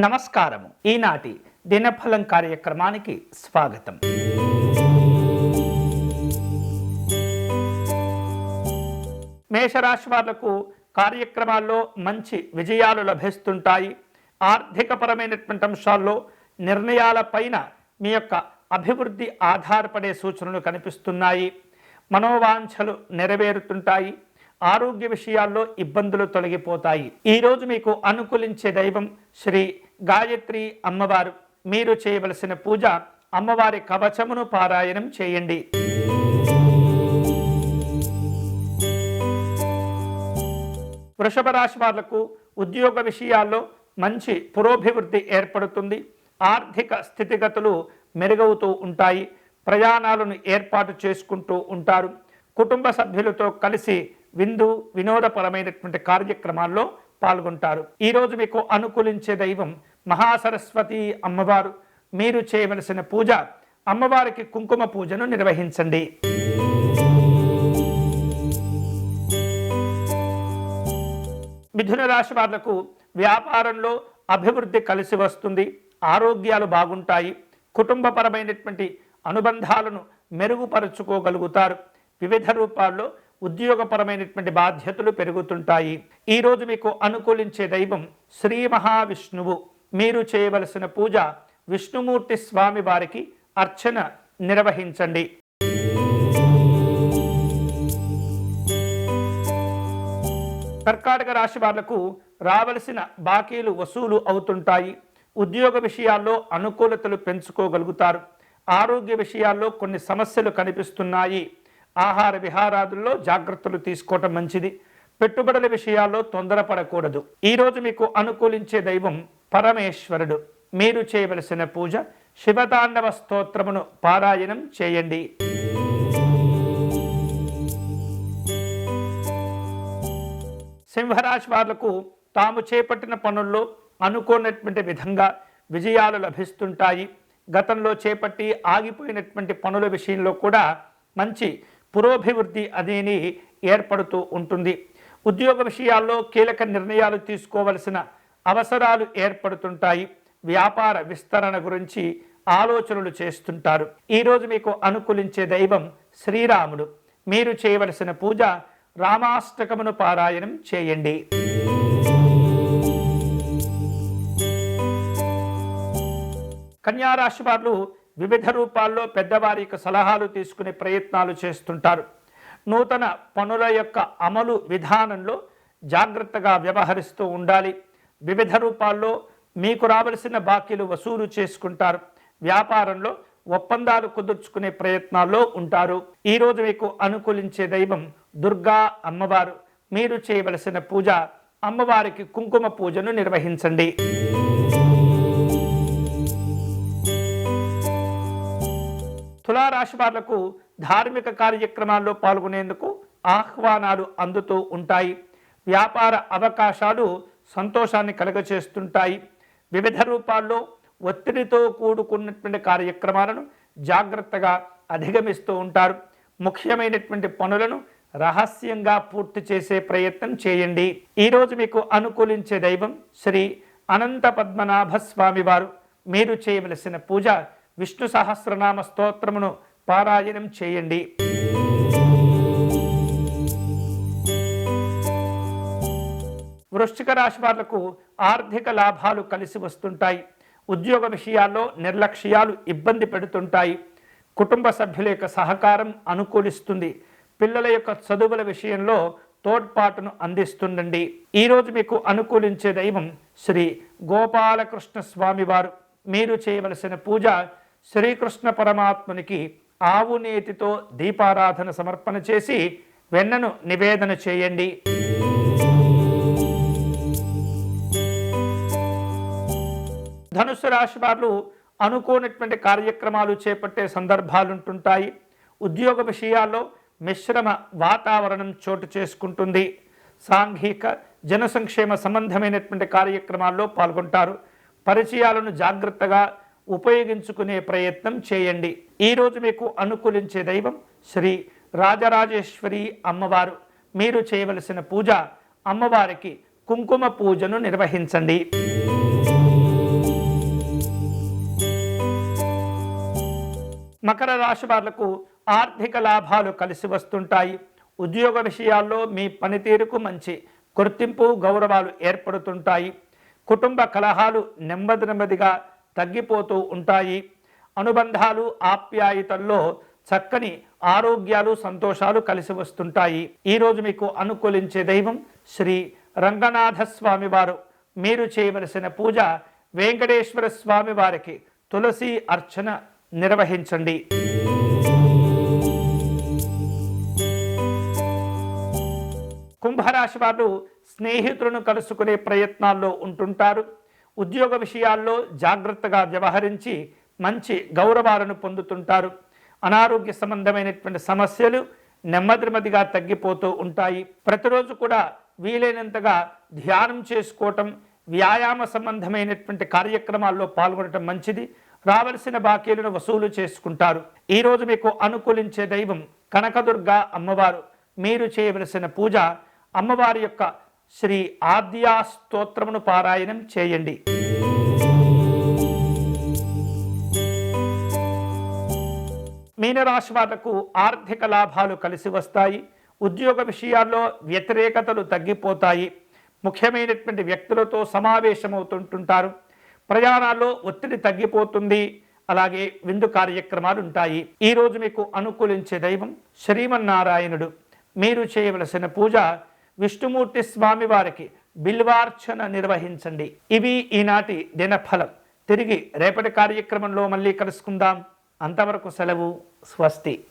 నమస్కారము. ఈనాటి దినఫలం కార్యక్రమానికి స్వాగతం. మేషరాశి వాళ్ళకు కార్యక్రమాల్లో మంచి విజయాలు లభిస్తుంటాయి. ఆర్థికపరమైనటువంటి అంశాల్లో నిర్ణయాలపైన మీ యొక్క అభివృద్ధి ఆధారపడే సూచనలు కనిపిస్తున్నాయి. మనోవాంఛలు నెరవేరుతుంటాయి. ఆరోగ్య విషయాల్లో ఇబ్బందులు తొలగిపోతాయి. ఈరోజు మీకు అనుకూలించే దైవం శ్రీ గాయత్రి అమ్మవారు మీరు చేయవలసిన పూజ అమ్మవారి కవచమును పారాయణం చేయండి. వృషభ రాశి వాళ్ళకు ఉద్యోగ విషయాల్లో మంచి పురోభివృద్ధి ఏర్పడుతుంది. ఆర్థిక స్థితిగతులు మెరుగవుతూ ఉంటాయి. ప్రయాణాలను ఏర్పాటు చేసుకుంటూ ఉంటారు. కుటుంబ సభ్యులతో కలిసి విందు వినోదపరమైనటువంటి కార్యక్రమాల్లో పాల్గొంటారు. ఈరోజు మీకు అనుకూలించే దైవం మహాసరస్వతి అమ్మవారు మీరు చేయవలసిన పూజ అమ్మవారికి కుంకుమ పూజను నిర్వహించండి. మిథున రాశి వాళ్ళకు వ్యాపారంలో అభివృద్ధి కలిసి వస్తుంది ఆరోగ్యాలు బాగుంటాయి కుటుంబపరమైనటువంటి అనుబంధాలను మెరుగుపరుచుకోగలుగుతారు. వివిధ రూపాల్లో ఉద్యోగపరమైనటువంటి బాధ్యతలు పెరుగుతుంటాయి. ఈరోజు మీకు అనుకూలించే దైవం శ్రీ మహావిష్ణువు. మీరు చేయవలసిన పూజ విష్ణుమూర్తి స్వామి వారికి అర్చన నిర్వహించండి. కర్కాటక రాశి వాళ్ళకు రావలసిన బాకీలు వసూలు అవుతుంటాయి. ఉద్యోగ విషయాల్లో అనుకూలతలు పెంచుకోగలుగుతారు. ఆరోగ్య విషయాల్లో కొన్ని సమస్యలు కనిపిస్తున్నాయి. ఆహార విహారాదుల్లో జాగ్రత్తలు తీసుకోవటం మంచిది. పెట్టుబడుల విషయాల్లో తొందరపడకూడదు. ఈరోజు మీకు అనుకూలించే దైవం పరమేశ్వరుడు. మీరు చేయవలసిన పూజ శివతాండవ స్తోత్రమును పారాయణం చేయండి. సింహరాశి వాళ్ళకు తాము చేపట్టిన పనుల్లో అనుకోనటువంటి విధంగా విజయాలు లభిస్తుంటాయి. గతంలో చేపట్టి ఆగిపోయినటువంటి పనుల విషయంలో కూడా మంచి పురోభివృద్ధి అనేది ఏర్పడుతూ ఉంటుంది. ఉద్యోగ విషయాల్లో కీలక నిర్ణయాలు తీసుకోవలసిన అవసరాలు ఏర్పడుతుంటాయి. వ్యాపార విస్తరణ గురించి ఆలోచనలు చేస్తుంటారు. ఈరోజు మీకు అనుకూలించే దైవం శ్రీరాముడు. మీరు చేయవలసిన పూజ రామాష్టకమును పారాయణం చేయండి. కన్యారాశి వారు వివిధ రూపాల్లో పెద్దవారి యొక్క సలహాలు తీసుకునే ప్రయత్నాలు చేస్తుంటారు. నూతన పనుల యొక్క అమలు విధానంలో జాగ్రత్తగా వ్యవహరిస్తూ ఉండాలి. వివిధ రూపాల్లో మీకు రావలసిన బాకీలు వసూలు చేసుకుంటారు. వ్యాపారంలో ఒప్పందాలు కుదుర్చుకునే ప్రయత్నాల్లో ఉంటారు. ఈరోజు మీకు అనుకూలించే దైవం దుర్గా అమ్మవారు. మీరు చేయవలసిన పూజ అమ్మవారికి కుంకుమ పూజను నిర్వహించండి. తులారాశి వాళ్ళకు ధార్మిక కార్యక్రమాల్లో పాల్గొనేందుకు ఆహ్వానాలు అందుతూ ఉంటాయి. వ్యాపార అవకాశాలు సంతోషాన్ని కలగచేస్తుంటాయి. వివిధ రూపాల్లో ఒత్తిడితో కూడుకున్నటువంటి కార్యక్రమాలను జాగ్రత్తగా అధిగమిస్తూ ఉంటారు. ముఖ్యమైనటువంటి పనులను రహస్యంగా పూర్తి చేసే ప్రయత్నం చేయండి. ఈరోజు మీకు అనుకూలించే దైవం శ్రీ అనంత పద్మనాభ స్వామి వారు. మీరు చేయవలసిన పూజ విష్ణు సహస్రనామ స్తోత్రమును పారాయణం చేయండి. వృశ్చిక రాశి వాళ్ళకు ఆర్థిక లాభాలు కలిసి వస్తుంటాయి. ఉద్యోగ విషయాల్లో నిర్లక్ష్యాలు ఇబ్బంది పెడుతుంటాయి. కుటుంబ సభ్యుల యొక్క సహకారం అనుకూలిస్తుంది. పిల్లల యొక్క చదువుల విషయంలో తోడ్పాటును అందిస్తుండండి ఈరోజు మీకు అనుకూలించే దైవం శ్రీ గోపాలకృష్ణ స్వామివారు మీరు చేయవలసిన పూజ శ్రీకృష్ణ పరమాత్మునికి ఆవు నేతితో దీపారాధన సమర్పణ చేసి వెన్నను నివేదన చేయండి. ధనుసు రాశి వారు అనుకోనటువంటి కార్యక్రమాలు చేపట్టే సందర్భాలు ఉంటుంటాయి ఉద్యోగ విషయాల్లో మిశ్రమ వాతావరణం చోటు చేసుకుంటుంది. సాంఘిక జన సంక్షేమ సంబంధమైనటువంటి కార్యక్రమాల్లో పాల్గొంటారు. పరిచయాలను జాగ్రత్తగా ఉపయోగించుకునే ప్రయత్నం చేయండి. ఈరోజు మీకు అనుకూలించే దైవం శ్రీ రాజరాజేశ్వరి అమ్మవారు. మీరు చేయవలసిన పూజ అమ్మవారికి కుంకుమ పూజను నిర్వహించండి. మకర రాశి వాళ్ళకు ఆర్థిక లాభాలు కలిసి వస్తుంటాయి. ఉద్యోగ విషయాల్లో మీ పనితీరుకు మంచి గుర్తింపు గౌరవాలు ఏర్పడుతుంటాయి. కుటుంబ కలహాలు నెమ్మది నెమ్మదిగా తగ్గిపోతూ ఉంటాయి. అనుబంధాలు ఆప్యాయతల్లో చక్కని ఆరోగ్యాలు సంతోషాలు కలిసి వస్తుంటాయి. ఈరోజు మీకు అనుకూలించే దైవం శ్రీ రంగనాథ స్వామి వారు. మీరు చేయవలసిన పూజ వెంకటేశ్వర స్వామి వారికి తులసి అర్చన నిర్వహించండి. కుంభరాశి వారు స్నేహితులను కలుసుకునే ప్రయత్నాల్లో ఉంటుంటారు. ఉద్యోగ విషయాల్లో జాగ్రత్తగా వ్యవహరించి మంచి గౌరవాలను పొందుతుంటారు. అనారోగ్య సంబంధమైనటువంటి సమస్యలు నెమ్మదిమదిగా తగ్గిపోతూ ఉంటాయి. ప్రతిరోజు కూడా వీలైనంతగా ధ్యానం చేసుకోవటం వ్యాయామ సంబంధమైనటువంటి కార్యక్రమాల్లో పాల్గొనటం మంచిది. రావలసిన బాకీలను వసూలు చేసుకుంటారు. ఈరోజు మీకు అనుకూలించే దైవం కనకదుర్గ అమ్మవారు. మీరు చేయవలసిన పూజ అమ్మవారి యొక్క శ్రీ ఆద్యా స్తోత్రమును పారాయణం చేయండి. మీనరాశి వాళ్ళకు ఆర్థిక లాభాలు కలిసి వస్తాయి. ఉద్యోగ విషయాల్లో వ్యతిరేకతలు తగ్గిపోతాయి. ముఖ్యమైనటువంటి వ్యక్తులతో సమావేశమవుతుంటుంటారు. ప్రయాణాల్లో ఒత్తిడి తగ్గిపోతుంది. అలాగే విందు కార్యక్రమాలు ఉంటాయి. ఈరోజు మీకు అనుకూలించే దైవం శ్రీమన్నారాయణుడు. మీరు చేయవలసిన పూజ విష్ణుమూర్తి స్వామి వారికి బిల్వార్చన నిర్వహించండి. ఇవి ఈనాటి దినఫలం. తిరిగి రేపటి కార్యక్రమంలో మళ్ళీ కలుసుకుందాం. అంతవరకు సెలవు. స్వస్తి.